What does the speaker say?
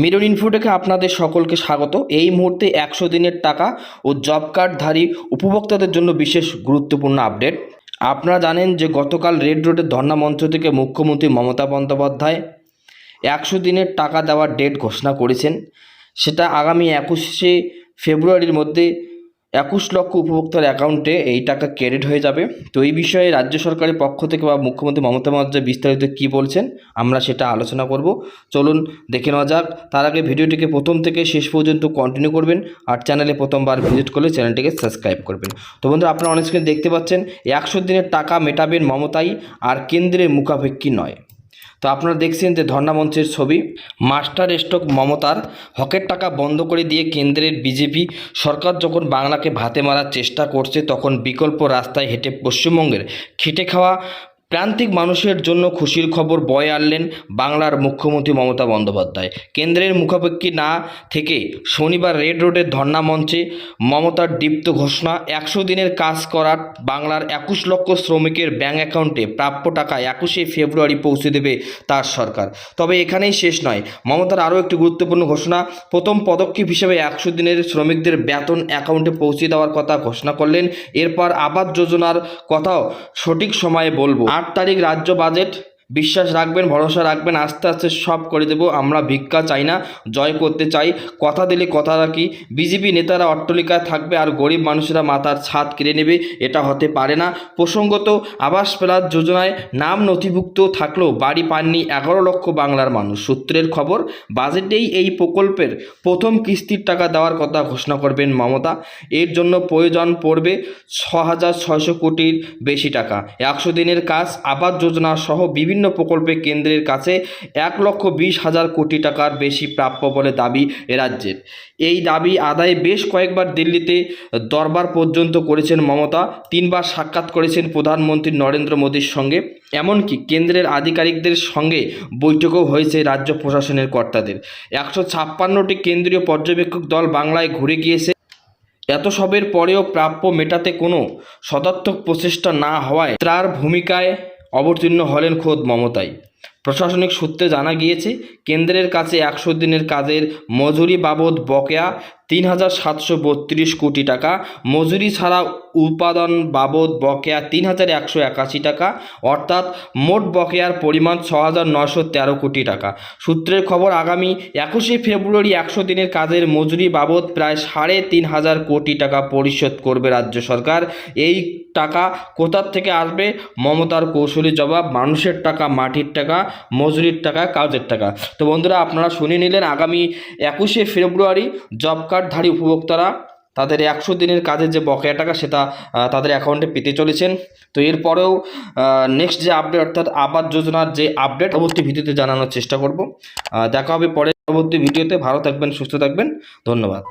Mirror ইনফোটেকে আপনাদের সকলকে স্বাগত। এই মুহূর্তে একশো দিনের টাকা ও জব কার্ডধারী উপভোক্তাদের জন্য বিশেষ গুরুত্বপূর্ণ আপডেট। আপনারা জানেন যে গতকাল রেড রোডের ধর্না মঞ্চ থেকে মুখ্যমন্ত্রী মমতা বন্দ্যোপাধ্যায় একশো দিনের টাকা দেওয়ার ডেট ঘোষণা করেছেন। সেটা আগামী একুশে ফেব্রুয়ারির মধ্যে একুশ লক্ষ উপভোক্তার অ্যাকাউন্টে এই টাকা ক্রেডিট হয়ে যাবে। তো এই বিষয়ে রাজ্য সরকারের পক্ষ থেকে বা মুখ্যমন্ত্রী মমতা বন্দ্যোপাধ্যায় বিস্তারিত কী বলছেন, আমরা সেটা আলোচনা করব। চলুন দেখে নেওয়া যাক। তার আগে ভিডিওটিকে প্রথম থেকে শেষ পর্যন্ত কন্টিনিউ করবেন আর চ্যানেলে প্রথমবার ভিজিট করলে চ্যানেলটিকে সাবস্ক্রাইব করবেন। তো বন্ধুরা, আপনারা অনেক দেখতে পাচ্ছেন, একশো দিনের টাকা মেটাবেন মমতাই আর কেন্দ্রের মুখাপেক্ষী নয়। তো আপনারা দেখছেন যে ধর্ণামঞ্চের ছবি। মাস্টার স্টক মমতার হকের টাকা বন্ধ করে দিয়ে কেন্দ্রের বিজেপি সরকার যখন বাংলাকে ভাতে মারার চেষ্টা করছে, তখন বিকল্প রাস্তায় হেঁটে পশ্চিমবঙ্গের খেটে খাওয়া প্রান্তিক মানুষের জন্য খুশির খবর বয়ে আনলেন বাংলার মুখ্যমন্ত্রী মমতা বন্দ্যোপাধ্যায়। কেন্দ্রের মুখাপেক্ষী না থেকে শনিবার রেড রোডের ধর্ণা মঞ্চে মমতার দীপ্ত ঘোষণা, একশো দিনের কাজ করার বাংলার একুশ লক্ষ শ্রমিকের ব্যাঙ্ক অ্যাকাউন্টে প্রাপ্য টাকা একুশে ফেব্রুয়ারি পৌঁছে দেবে তার সরকার। তবে এখানেই শেষ নয়, মমতার আরও একটি গুরুত্বপূর্ণ ঘোষণা, প্রথম পদক্ষেপ হিসেবে একশো দিনের শ্রমিকদের বেতন অ্যাকাউন্টে পৌঁছে দেওয়ার কথা ঘোষণা করলেন। এরপর আবাস যোজনার কথাও সঠিক সময়ে বলব। আট তারিখ রাজ্য বাজেট বিশ্বাস রাখবেন, ভরসা রাখবেন, আস্তে আস্তে সব করে দেব, আমরা ভিক্ষা চাই না, জয় করতে চাই। কথা দিলে কথা রাখি, বিজেপি নেতারা অট্টলিকায় থাকবে আর গরিব মানুষেরা মাথার ছাদ কেড়ে নেবে, এটা হতে পারে না। প্রসঙ্গত, আবাস প্লাস যোজনায় নাম নথিভুক্ত থাকলেও বাড়ি পাননি এগারো লক্ষ বাংলার মানুষ। সূত্রের খবর, বাজেটেই এই প্রকল্পের প্রথম কিস্তির টাকা দেওয়ার কথা ঘোষণা করবেন মমতা। এর জন্য প্রয়োজন পড়বে ছ হাজার ছয়শো কোটির বেশি টাকা। একশো দিনের কাজ, আবাস যোজনা সহ বিভিন্ন প্রকল্পে কেন্দ্রের কাছে এক লক্ষ বিশ হাজার কোটি টাকার বেশি প্রাপ্য বলে দাবি রাজ্যের। এই দাবি আদায়ে বেশ কয়েকবার দিল্লিতে দরবার পর্যন্ত করেছেন মমতা, তিনবার সাক্ষাৎ করেছেন প্রধানমন্ত্রী নরেন্দ্র মোদীর সঙ্গে। এমনকি কেন্দ্রের আধিকারিকদের সঙ্গে বৈঠকও হয়েছে রাজ্য প্রশাসনের কর্তাদের। একশো ছাপ্পান্নটি কেন্দ্রীয় পর্যবেক্ষক দল বাংলায় ঘুরে গিয়েছে। এত সবের পরেও প্রাপ্য মেটাতে কোনো সদার্থক প্রচেষ্টা না হওয়ায় তার ভূমিকায় অবতীর্ণ হলেন খোদ মমতাই। প্রশাসনিক সূত্রে জানা গিয়েছে, কেন্দ্রের কাছে একশো দিনের কাজের মজুরি বাবদ বকেয়া তিন হাজার সাতশো বত্রিশ কোটি টাকা। মজুরি ছাড়া উৎপাদন বাবদ বকেয়া তিন হাজার একশো একাশি টাকা। অর্থাৎ মোট বকেয়ার পরিমাণ ছ হাজার নশো তেরো কোটি টাকা। সূত্রের খবর, আগামী একুশে ফেব্রুয়ারি একশো দিনের কাজের মজুরি বাবদ প্রায় সাড়ে তিন হাজার কোটি টাকা পরিশোধ করবে রাজ্য সরকার। এই টাকা কোথার থেকে আসবে? মমতার কৌশলী জবাব, মানুষের টাকা, মাটির টাকা, মজুরির টাকা, কাজের টাকা। তো বন্ধুরা, আপনারা শুনে নিলেন, আগামী একুশে ফেব্রুয়ারি জব কার্ডধারী উপভোক্তারা তাদের একশো দিনের কাজের যে বকেয়া টাকা সেটা তাদের অ্যাকাউন্টে পেতে চলেছেন। তো এরপরেও নেক্সট যে আপডেট অর্থাৎ আবাস যোজনার যে আপডেট পরবর্তী ভিডিওতে জানানোর চেষ্টা করব। দেখা হবে পরে পরবর্তী ভিডিওতে। ভালো থাকবেন, সুস্থ থাকবেন। ধন্যবাদ।